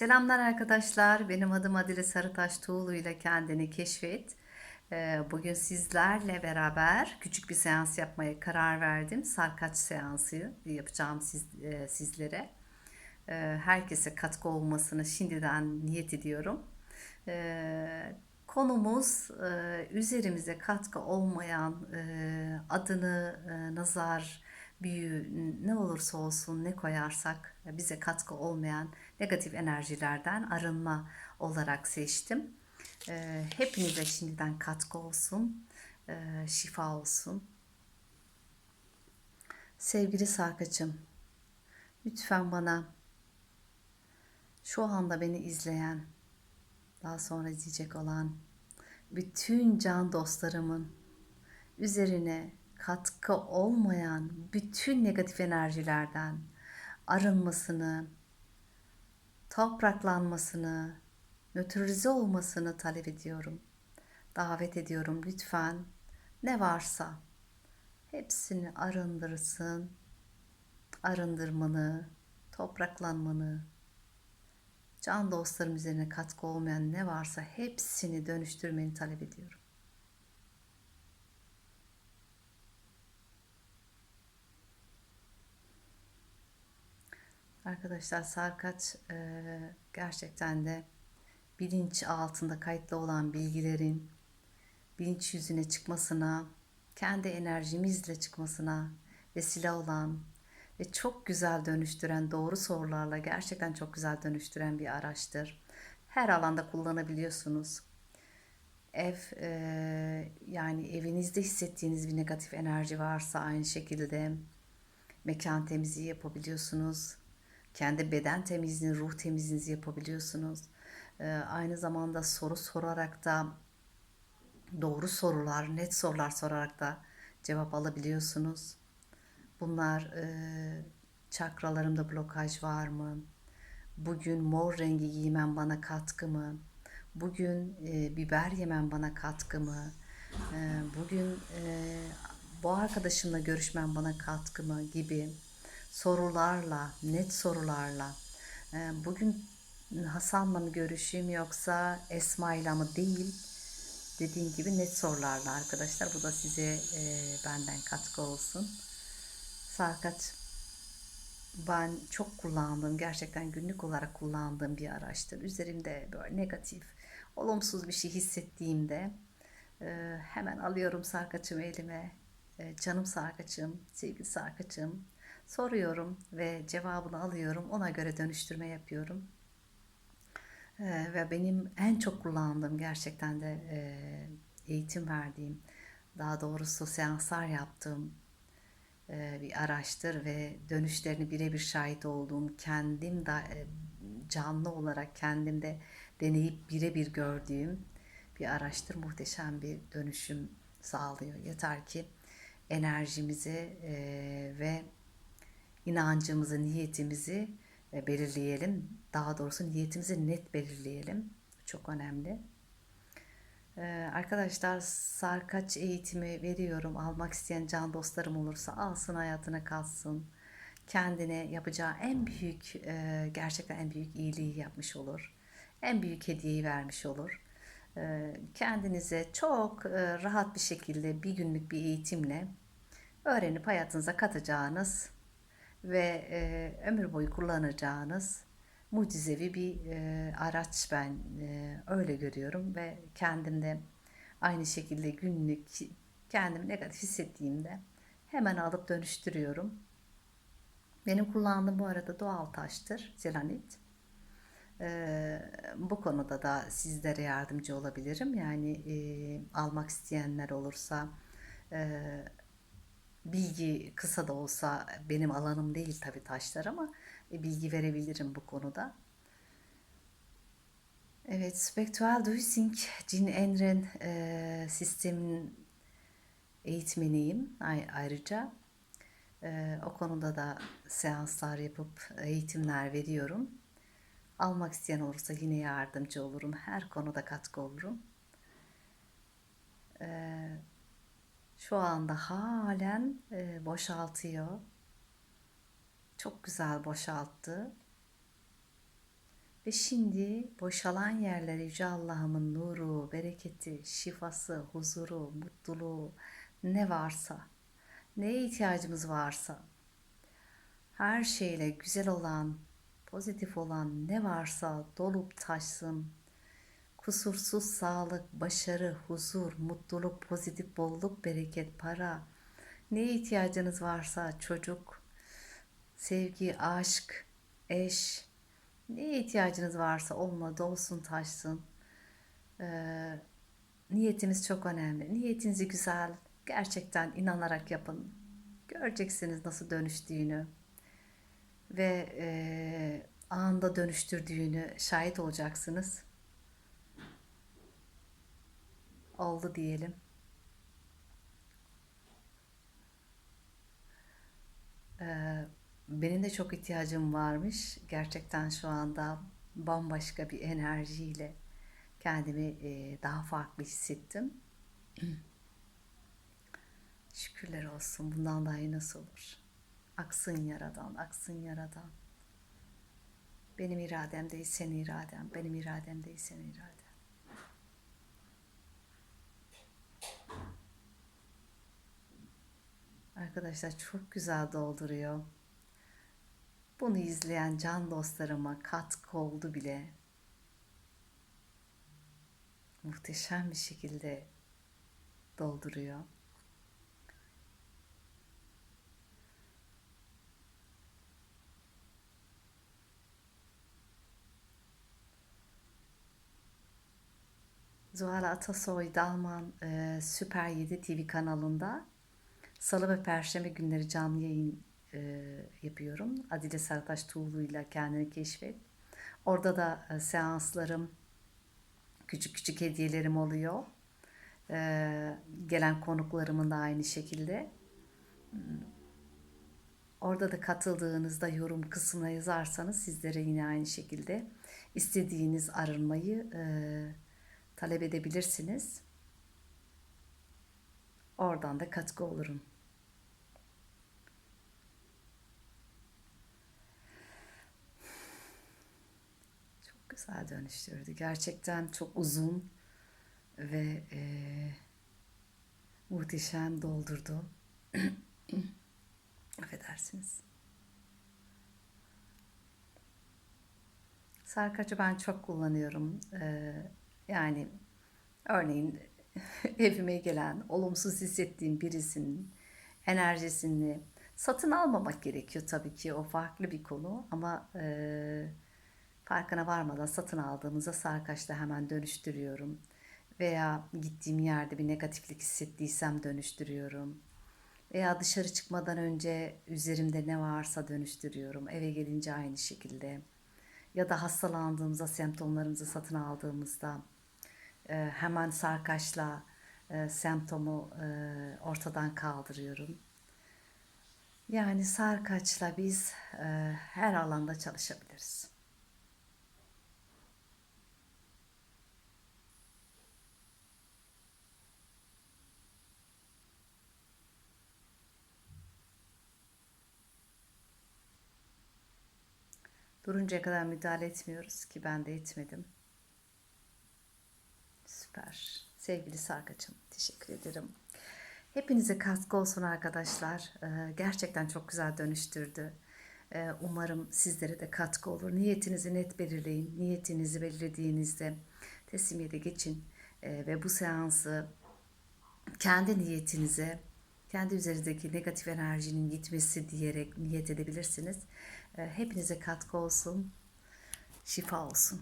Selamlar arkadaşlar. Benim adım Adile Sarıtaş Tuğlu ile kendini keşfet. Ee, Bugün sizlerle beraber küçük bir seans yapmaya karar verdim. Sarkaç seansı yapacağım siz, e, sizlere. Ee, Herkese katkı olmasını şimdiden niyet ediyorum. Ee, Konumuz e, üzerimize katkı olmayan e, adını nazar, büyü ne olursa olsun ne koyarsak bize katkı olmayan negatif enerjilerden arınma olarak seçtim. Ee, Hepinize şimdiden katkı olsun, e, şifa olsun. Sevgili Sarkaç'ım, lütfen bana şu anda beni izleyen, daha sonra izleyecek olan bütün can dostlarımın üzerine katkı olmayan bütün negatif enerjilerden arınmasını, topraklanmasını, nötralize olmasını talep ediyorum. Davet ediyorum lütfen. Ne varsa hepsini arındırsın. Arındırmanı, topraklanmanı, can dostlarım üzerine katkı olmayan ne varsa hepsini dönüştürmeni talep ediyorum. Arkadaşlar Sarkaç e, gerçekten de bilinç altında kayıtlı olan bilgilerin bilinç yüzüne çıkmasına, kendi enerjimizle çıkmasına vesile olan ve çok güzel dönüştüren doğru sorularla gerçekten çok güzel dönüştüren bir araçtır. Her alanda kullanabiliyorsunuz. Ev e, yani evinizde hissettiğiniz bir negatif enerji varsa aynı şekilde mekan temizliği yapabiliyorsunuz. Kendi beden temizliğini, ruh temizliğinizi yapabiliyorsunuz. E, aynı zamanda soru sorarak da doğru sorular, net sorular sorarak da cevap alabiliyorsunuz. Bunlar e, çakralarımda blokaj var mı? Bugün mor rengi giymem bana katkı mı? Bugün e, biber yemem bana katkı mı? E, bugün e, bu arkadaşımla görüşmem bana katkı mı? Gibi sorularla, net sorularla. E, bugün Hasan'la mı görüşeyim yoksa Esma'yla mı değil? Dediğim gibi net sorularla arkadaşlar. Bu da size e, benden katkı olsun. Sarkaç ben çok kullandığım, gerçekten günlük olarak kullandığım bir araçtır. Üzerimde böyle negatif, olumsuz bir şey hissettiğimde e, hemen alıyorum sarkaçımı elime. E, canım sarkaçım, sevgili sarkaçım. Soruyorum ve cevabını alıyorum. Ona göre dönüştürme yapıyorum. E, ve benim en çok kullandığım gerçekten de e, eğitim verdiğim, daha doğrusu seanslar yaptığım e, bir araçtır ve dönüşlerini birebir şahit olduğum, kendim de canlı olarak kendimde deneyip birebir gördüğüm bir araçtır. Muhteşem bir dönüşüm sağlıyor. Yeter ki enerjimizi e, ve inancımızı, niyetimizi belirleyelim. Daha doğrusu niyetimizi net belirleyelim. Çok önemli. Ee, arkadaşlar sarkaç eğitimi veriyorum. Almak isteyen can dostlarım olursa alsın hayatına kalsın. Kendine yapacağı en büyük, e, gerçekten en büyük iyiliği yapmış olur. En büyük hediyeyi vermiş olur. Kendinize çok e, rahat bir şekilde bir günlük bir eğitimle öğrenip hayatınıza katacağınız ve e, ömür boyu kullanacağınız mucizevi bir e, araç ben e, öyle görüyorum ve kendimde aynı şekilde günlük kendimi negatif hissettiğimde hemen alıp dönüştürüyorum. Benim kullandığım bu arada doğal taştır, zelanit. E, bu konuda da sizlere yardımcı olabilirim. Yani e, almak isteyenler olursa e, bilgi kısa da olsa benim alanım değil tabii taşlar ama bilgi verebilirim bu konuda. Evet, Spectral Duyusing Jin Enren e, sistemin eğitmeniyim ayrıca. E, o konuda da seanslar yapıp eğitimler veriyorum. Almak isteyen olursa yine yardımcı olurum. Her konuda katkı olurum. E, şu anda halen e, boşaltıyor. Çok güzel boşalttı. Ve şimdi boşalan yerlere Yüce Allah'ımın nuru, bereketi, şifası, huzuru, mutluluğu ne varsa, neye ihtiyacımız varsa, her şeyle güzel olan, pozitif olan ne varsa dolup taşsın. Kusursuz sağlık, başarı, huzur, mutluluk, pozitif bolluk, bereket, para. Neye ihtiyacınız varsa çocuk, sevgi, aşk, eş, neye ihtiyacınız varsa olmadı olsun taşsın. Ee, niyetimiz çok önemli. Niyetinizi güzel, gerçekten inanarak yapın. Göreceksiniz nasıl dönüştüğünü ve e, anında dönüştürdüğünü şahit olacaksınız. Oldu diyelim. Ee, benim de çok ihtiyacım varmış. Gerçekten şu anda bambaşka bir enerjiyle kendimi e, daha farklı hissettim. Şükürler olsun. Bundan daha iyi nasıl olur? Aksın yaradan, aksın yaradan. Benim iradem değil senin iraden. Benim iradem değil senin iraden. Arkadaşlar çok güzel dolduruyor. Bunu izleyen can dostlarıma katkı oldu bile. Muhteşem bir şekilde dolduruyor. Zuhal Atasoy Dalman e, Süper 7 TV kanalında Salı ve Perşembe günleri canlı yayın e, yapıyorum. Adile Sertaş Tuğlu ile kendini keşfet. Orada da e, seanslarım, küçük küçük hediyelerim oluyor. E, gelen konuklarımın da aynı şekilde. Orada da katıldığınızda yorum kısmına yazarsanız sizlere yine aynı şekilde istediğiniz arınmayı e, talep edebilirsiniz. Oradan da katkı olurum. Çok güzel dönüştürdü. Gerçekten çok uzun ve e, muhteşem doldurdu. Affedersiniz. Sarkaçı ben çok kullanıyorum. Ee, yani örneğin evime gelen olumsuz hissettiğim birisinin enerjisini satın almamak gerekiyor tabii ki o farklı bir konu ama e, farkına varmadan satın aldığımızda sarkaçla hemen dönüştürüyorum veya gittiğim yerde bir negatiflik hissettiysem dönüştürüyorum veya dışarı çıkmadan önce üzerimde ne varsa dönüştürüyorum eve gelince aynı şekilde ya da hastalandığımızda semptomlarımızı satın aldığımızda e, hemen sarkaçla e, semptomu e, ortadan kaldırıyorum. Yani sarkaçla biz her alanda çalışabiliriz. Duruncaya kadar müdahale etmiyoruz ki ben de etmedim. Süper. Sevgili Sarkaç'ım teşekkür ederim. Hepinize katkı olsun arkadaşlar. Ee, gerçekten çok güzel dönüştürdü. Ee, umarım sizlere de katkı olur. Niyetinizi net belirleyin. Niyetinizi belirlediğinizde teslimiyete geçin. Ee, ve bu seansı kendi niyetinize, kendi üzerindeki negatif enerjinin gitmesi diyerek niyet edebilirsiniz. Hepinize katkı olsun. Şifa olsun.